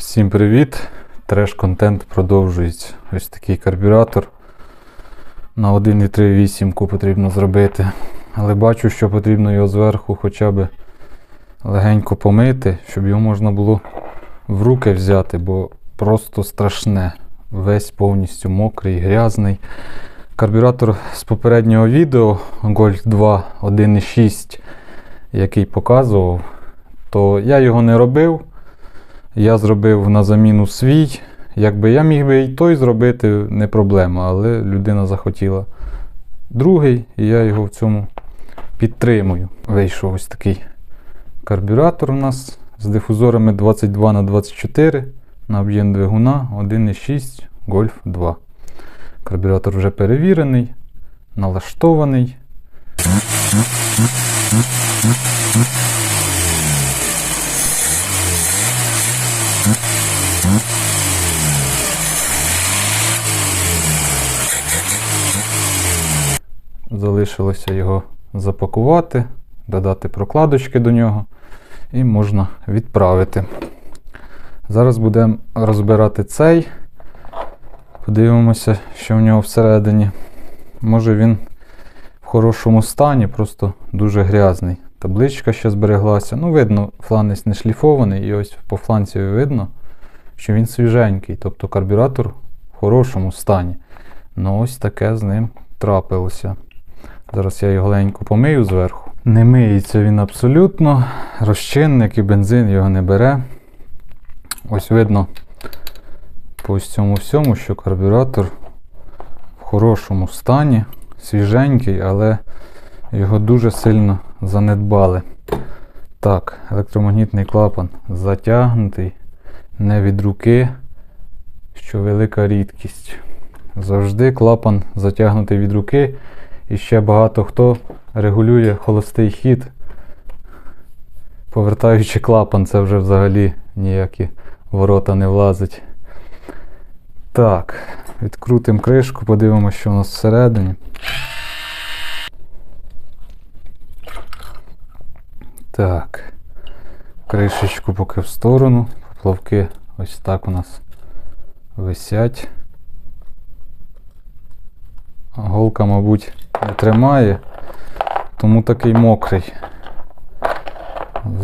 Всім привіт! Треш-контент продовжується. Ось такий карбюратор. На 1,38 потрібно зробити. Але бачу, що потрібно його зверху хоча б легенько помити, щоб його можна було в руки взяти, бо просто страшне. Весь повністю мокрий, грязний. Карбюратор з попереднього відео Golf 2 1.6, який показував, то я його не робив. Я зробив на заміну свій. Якби я міг би і той зробити, не проблема, але людина захотіла другий, і я його в цьому підтримую. Вийшов ось такий карбюратор у нас з дифузорами 22 на 24 на об'єм двигуна 1,6 Golf 2. Карбюратор вже перевірений, налаштований. Залишилося його запакувати, додати прокладочки до нього і можна відправити. Зараз будемо розбирати цей. Подивимося, що в нього всередині. Може він в хорошому стані, просто дуже грязний. Табличка ще збереглася. Ну, видно, фланець не шліфований, і ось по фланцю видно, що він свіженький. Тобто карбюратор в хорошому стані. Ну ось таке з ним трапилося. Зараз я його ленько помию зверху. Не миється він абсолютно. Розчинник і бензин його не бере. Ось видно по цьому всьому, що карбюратор в хорошому стані, свіженький, але його дуже сильно занедбали. Так, електромагнітний клапан затягнутий, не від руки, що велика рідкість. Завжди клапан затягнутий від руки. І ще багато хто регулює холостий хід, повертаючи клапан, це вже взагалі ніякі ворота не влазить. Так, відкрутимо кришку, подивимося, що у нас всередині. Так, кришечку поки в сторону, поплавки ось так у нас висять. Голка, мабуть, не тримає, тому такий мокрий.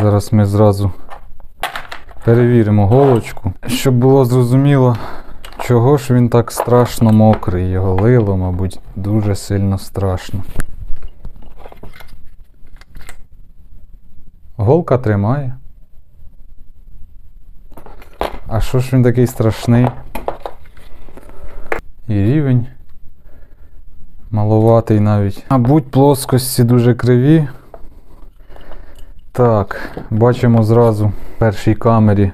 Зараз ми зразу перевіримо голочку, щоб було зрозуміло, чого ж він так страшно мокрий. Його лило, мабуть, дуже сильно страшно. Голка тримає. А що ж він такий страшний? І рівень маловатий навіть. Мабуть, плоскості дуже криві. Так, бачимо зразу в першій камері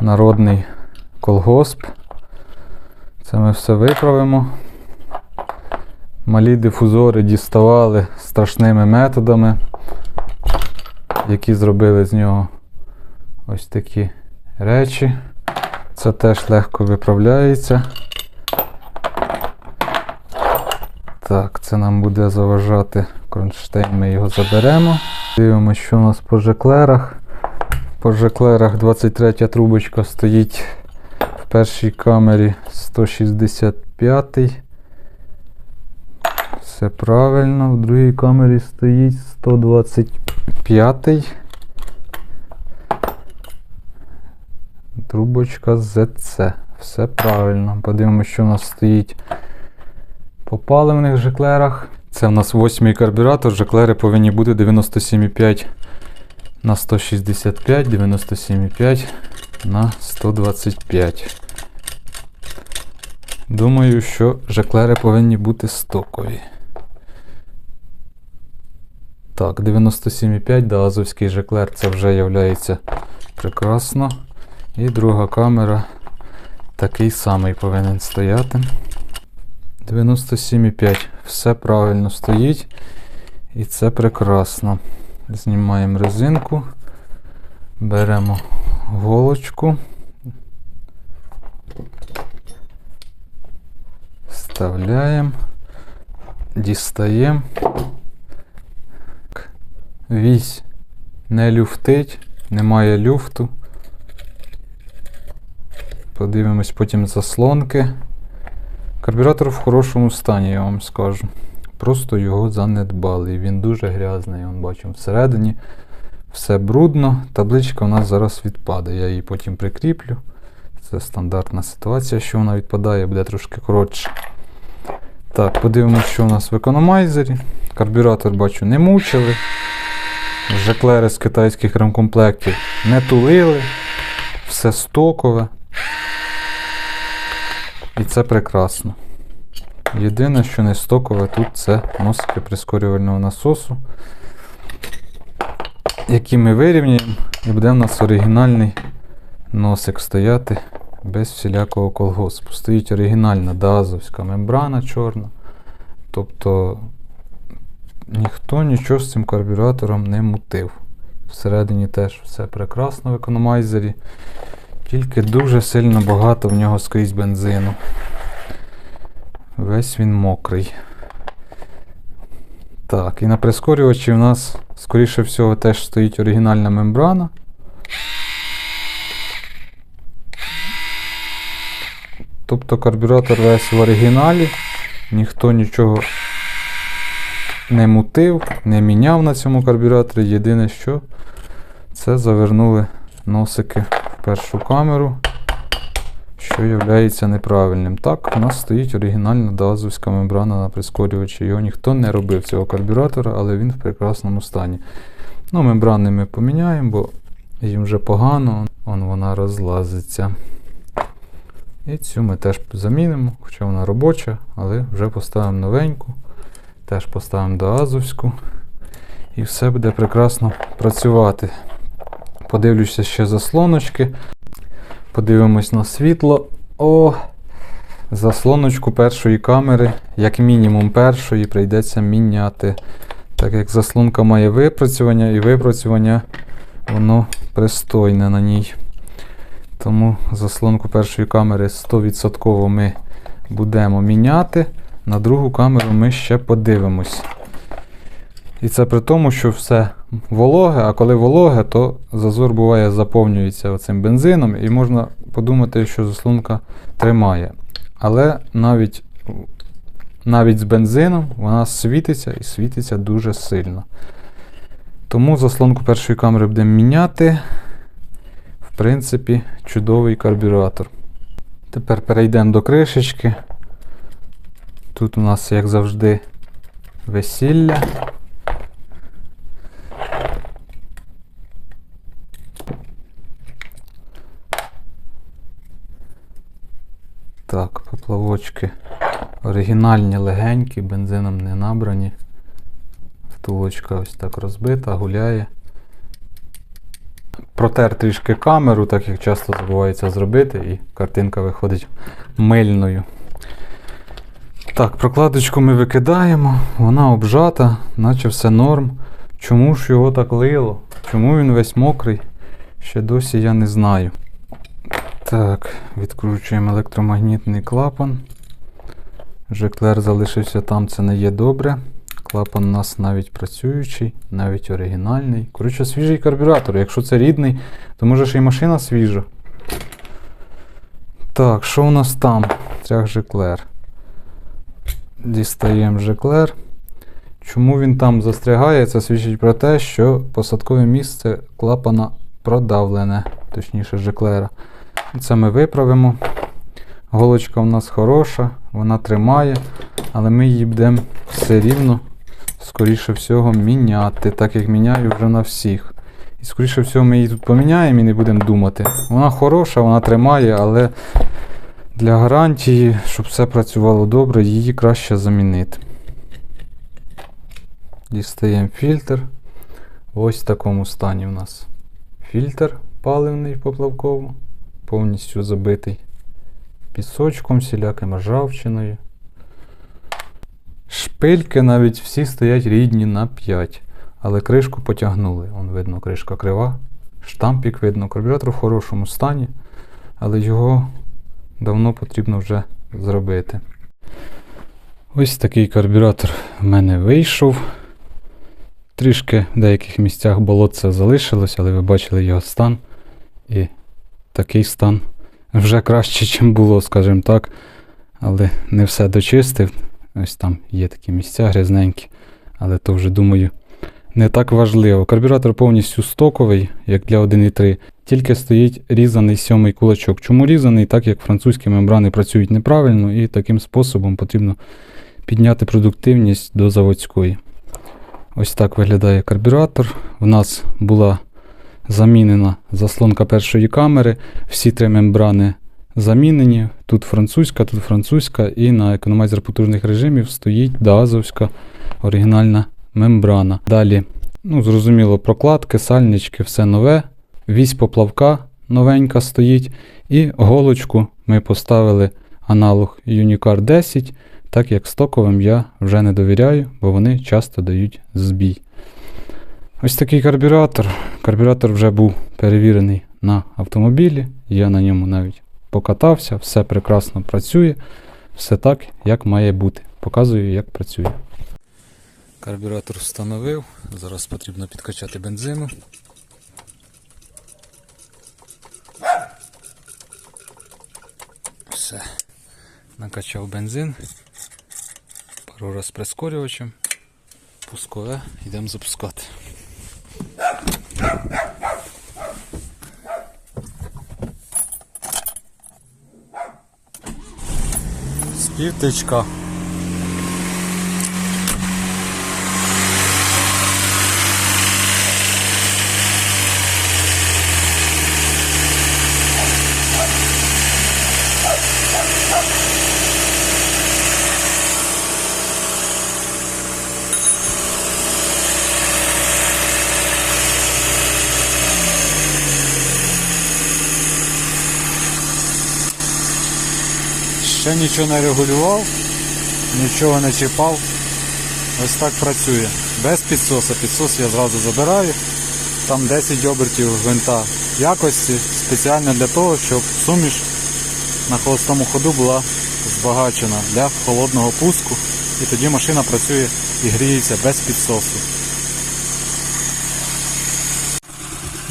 народний колгосп. Це ми все виправимо. Малі дифузори діставали страшними методами, які зробили з нього ось такі речі. Це теж легко виправляється. Так, це нам буде заважати кронштейн, ми його заберемо. Дивимося, що у нас по жеклерах. По жеклерах 23 трубочка стоїть в першій камері 165. Все правильно, в другій камері стоїть 125. Трубочка ZC. Все правильно. Подивимося, що у нас стоїть по паливних жеклерах. Це у нас восьмий карбюратор. Жеклери повинні бути 97,5 на 165, 97,5 на 125. Думаю, що жеклери повинні бути стокові. Так, 97,5, да, азовський жеклер це вже є прекрасно. І друга камера такий самий повинен стояти. 97,5. Все правильно стоїть. І це прекрасно. Знімаємо резинку, беремо голочку, вставляємо, дістаємо. Вісь не люфтить, немає люфту. Подивимось потім заслонки. Карбюратор в хорошому стані, я вам скажу. Просто його занедбали. Він дуже грязний. Я бачимо всередині. Все брудно. Табличка у нас зараз відпаде. Я її потім прикріплю. Це стандартна ситуація, що вона відпадає, буде трошки коротше. Так, подивимося, що у нас в економайзері. Карбюратор, бачу, не мучили. Жеклери з китайських ремкомплектів не тулили. Все стокове. І це прекрасно. Єдине, що не стокове тут, це носики прискорювального насосу, які ми вирівняємо, і буде в нас оригінальний носик стояти без всілякого колгоспу. Стоїть оригінальна дазовська мембрана чорна. Тобто ніхто нічого з цим карбюратором не мутив. Всередині теж все прекрасно в економайзері. Тільки дуже сильно багато в нього скрізь бензину. Весь він мокрий. Так, і на прискорювачі у нас, скоріше всього, теж стоїть оригінальна мембрана. Тобто карбюратор весь в оригіналі, ніхто нічого не мутив, не міняв на цьому карбюраторі. Єдине, що це завернули носики в першу камеру, що є неправильним. Так, у нас стоїть оригінальна дазовська мембрана на прискорювачі. Його ніхто не робив цього карбюратора, але він в прекрасному стані. Ну, мембрани ми поміняємо, бо їм вже погано, Вон вона розлазиться. І цю ми теж замінимо, хоча вона робоча, але вже поставимо новеньку. Теж поставимо до Азовську. І все буде прекрасно працювати. Подивлюся ще заслоночки. Подивимось на світло. О! Заслоночку першої камери, як мінімум першої, прийдеться міняти. Так як заслонка має випрацювання, і випрацювання воно пристойне на ній. Тому заслонку першої камери 100% ми будемо міняти. На другу камеру ми ще подивимось. І це при тому, що все вологе, а коли вологе, то зазор буває заповнюється оцим бензином, і можна подумати, що заслонка тримає. Але навіть навіть з бензином вона світиться і світиться дуже сильно. Тому заслонку першої камери будемо міняти. В принципі, чудовий карбюратор. Тепер перейдемо до кришечки. Тут у нас, як завжди, весілля. Так, поплавочки оригінальні, легенькі, бензином не набрані. Втулочка ось так розбита, гуляє. Протер трішки камеру, так як часто забувається зробити, і картинка виходить мильною. Так, прокладочку ми викидаємо, вона обжата, наче все норм. Чому ж його так лило? Чому він весь мокрий? Ще досі я не знаю. Так, відкручуємо електромагнітний клапан. Жеклер залишився там, це не є добре. Клапан у нас навіть працюючий, навіть оригінальний. Коротше, свіжий карбюратор. Якщо це рідний, то може ще й машина свіжа. Так, що у нас там? Трях Жеклер. Дістаємо Жеклер. Чому він там застрягає? Це свідчить про те, що посадкове місце клапана продавлене, точніше Жеклера. Це ми виправимо. Голочка у нас хороша, вона тримає, але ми її будемо все рівно, скоріше всього, міняти, так як міняю вже на всіх. І скоріше всього ми її тут поміняємо і не будемо думати. Вона хороша, вона тримає, але для гарантії, щоб все працювало добре, її краще замінити. Дістаємо фільтр. Ось в такому стані у нас фільтр паливний поплавково, повністю забитий пісочком, всіляким ржавчиною. Шпильки навіть всі стоять рідні на 5, але кришку потягнули. Вон видно, кришка крива, штампік видно, карбюратор в хорошому стані, але його давно потрібно вже зробити. Ось такий карбюратор в мене вийшов. Трішки в деяких місцях болотце залишилось, але ви бачили його стан. І такий стан вже краще, ніж було, скажімо так. Але не все дочистив. Ось там є такі місця грязненькі. Але то вже думаю не так важливо. Карбюратор повністю стоковий, як для 1.3. Тільки стоїть різаний сьомий кулачок. Чому різаний? Так як французькі мембрани працюють неправильно, і таким способом потрібно підняти продуктивність до заводської. Ось так виглядає карбюратор. У нас була замінена заслонка першої камери. Всі три мембрани замінені. Тут французька, тут французька, і на економайзер потужних режимів стоїть даазовська оригінальна мембрана. Далі, ну, зрозуміло, прокладки, сальнички, все нове. Вісь поплавка новенька стоїть. І голочку ми поставили аналог Unicar 10, так як стоковим я вже не довіряю, бо вони часто дають збій. Ось такий карбюратор. Карбюратор вже був перевірений на автомобілі. Я на ньому навіть покатався, все прекрасно працює, все так, як має бути. Показую, як працює. Карбюратор встановив. Зараз потрібно підкачати бензину. Все. Накачав бензин. Пару раз прискорювачем. Пускове, йдемо запускати. З півтичка. Ще нічого не регулював, нічого не чіпав. Ось так працює. Без підсоса. Підсос я зразу забираю. Там 10 обертів гвинта якості спеціально для того, щоб суміш на холостому ходу була збагачена для холодного пуску. І тоді машина працює і гріється без підсосу.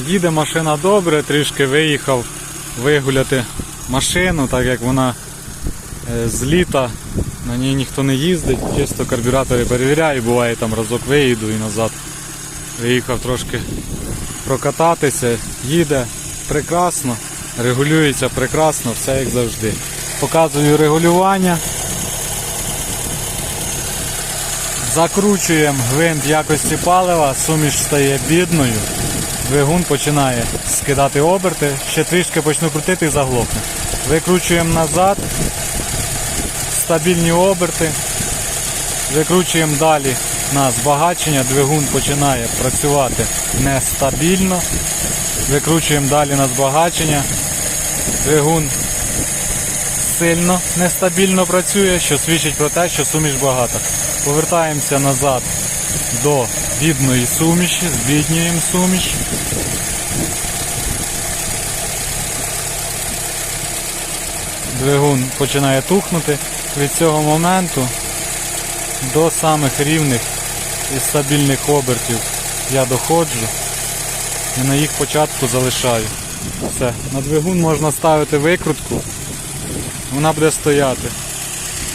Їде машина добре, трішки виїхав вигуляти машину, так як вона з літа на ній ніхто не їздить, чисто карбюратори перевіряю, буває там разок виїду і назад. Виїхав трошки прокататися, їде прекрасно, регулюється прекрасно, все як завжди. Показую регулювання. Закручуємо гвинт якості палива, суміш стає бідною. Двигун починає скидати оберти, ще трішки почну крутити і заглохне. Викручуємо назад, стабільні оберти. Викручуємо далі на збагачення, двигун починає працювати нестабільно. Викручуємо далі на збагачення. Двигун сильно нестабільно працює, що свідчить про те, що суміш багата. Повертаємося назад до бідної суміші, збіднюємо суміш. Двигун починає тухнути. Від цього моменту до самих рівних і стабільних обертів я доходжу і на їх початку залишаю. Все. На двигун можна ставити викрутку, вона буде стояти.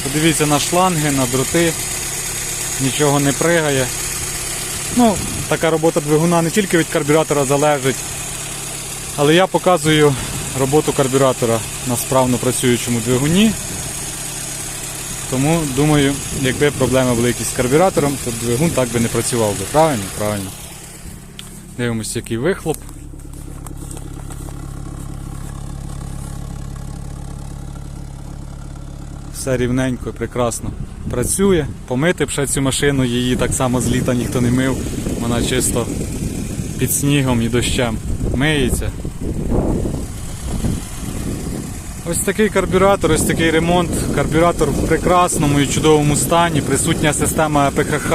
Подивіться на шланги, на дроти, нічого не пригає. Ну, така робота двигуна не тільки від карбюратора залежить, але я показую роботу карбюратора на справно працюючому двигуні. Тому думаю, якби проблеми були якісь з карбюратором, то двигун так би не працював би. Правильно? Правильно. Дивимось, який вихлоп. Все рівненько, прекрасно працює. Помити б ще цю машину, її так само з літа ніхто не мив. Вона чисто під снігом і дощем миється. Ось такий карбюратор, ось такий ремонт. Карбюратор в прекрасному і чудовому стані. Присутня система ПКХ,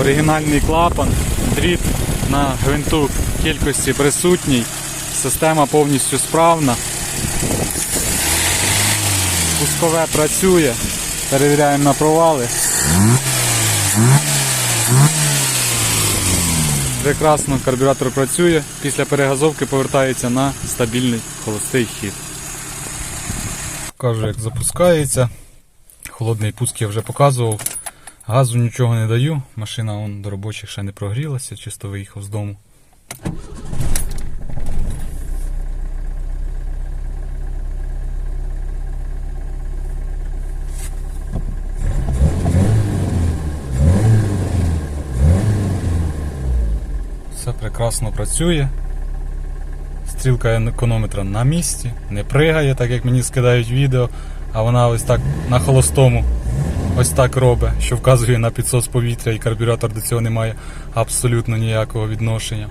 оригінальний клапан, дріт на гвинту кількості присутній. Система повністю справна. Пускове працює. Перевіряємо на провали. Прекрасно карбюратор працює. Після перегазовки повертається на стабільний холостий хід. Покажу, як запускається. Холодний пуск я вже показував. Газу нічого не даю. Машина вон, до робочих ще не прогрілася, чисто виїхав з дому. Все прекрасно працює. Стрілка економетра на місці, не пригає, так як мені скидають відео, а вона ось так на холостому ось так робить, що вказує на підсос повітря і карбюратор до цього не має абсолютно ніякого відношення.